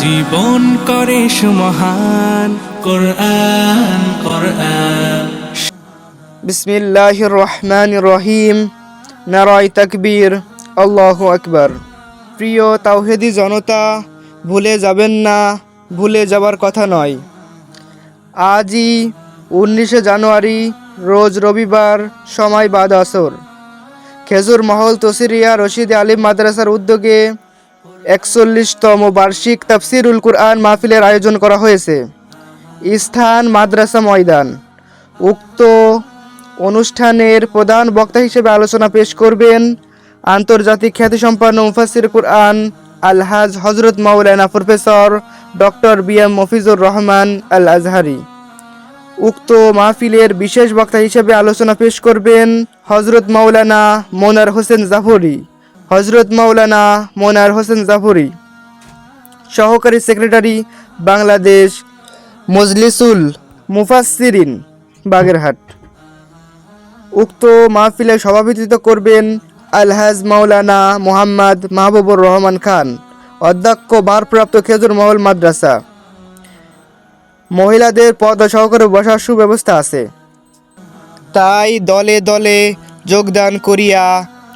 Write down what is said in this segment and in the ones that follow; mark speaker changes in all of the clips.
Speaker 1: জীবন করে সুমহান
Speaker 2: কোরআন কোরআন
Speaker 3: বিসমিল্লাহির রহমানির রহিম নারায় তাকবীর আল্লাহু আকবার প্রিয় তাওহেদি জনতা, ভুলে যাবেন না, ভুলে যাবার কথা নয়। আজই উনিশে জানুয়ারি, রোজ রবিবার, সময় বাদ আসর। খেজুর মহল তসিরিয়া রশিদ আলিম মাদ্রাসার উদ্যোগে একচল্লিশতম বার্ষিক তাফসিরুল কুরআন মাহফিলের আয়োজন করা হয়েছে। স্থান মাদ্রাসা ময়দান। উক্ত অনুষ্ঠানের প্রধান বক্তা হিসেবে আলোচনা পেশ করবেন আন্তর্জাতিক খ্যাতিসম্পন্ন মুফাসির কুরআন আলহাজ হজরত মাওলানা professor doctor B M Mafizur Rahman Al Azhari উক্ত মাহফিলের বিশেষ বক্তা হিসেবে আলোচনা পেশ করবেন হজরত মাওলানা মোনার হোসেন জাফরি। হজরত মাওলানা মোনার হোসেন জাফরি। সহকারী সেক্রেটারি বাংলাদেশ মজলিসুল মুফাসসিরিন, বাগেরহাট। উক্ত মাহফিলে সভাপতিত্ব করবেন আলহাজ মাওলানা মোহাম্মদ মাহবুবুর রহমান খান, অধ্যক্ষ ভারপ্রাপ্ত খেজুর মহল মাদ্রাসা। মহিলাদের পদ সহকারে বসার সুব্যবস্থা আছে। তাই দলে দলে যোগদান করিয়া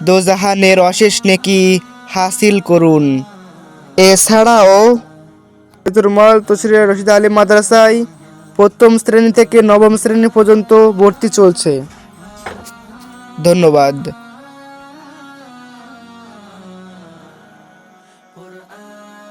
Speaker 3: দোজাহানের অশেষ নেকি হাসিল করুন। এছাড়াও মহল তসরিয়া রশিদ আলী মাদ্রাসায় প্রথম শ্রেণি থেকে নবম শ্রেণি পর্যন্ত ভর্তি চলছে। ধন্যবাদ। القرآن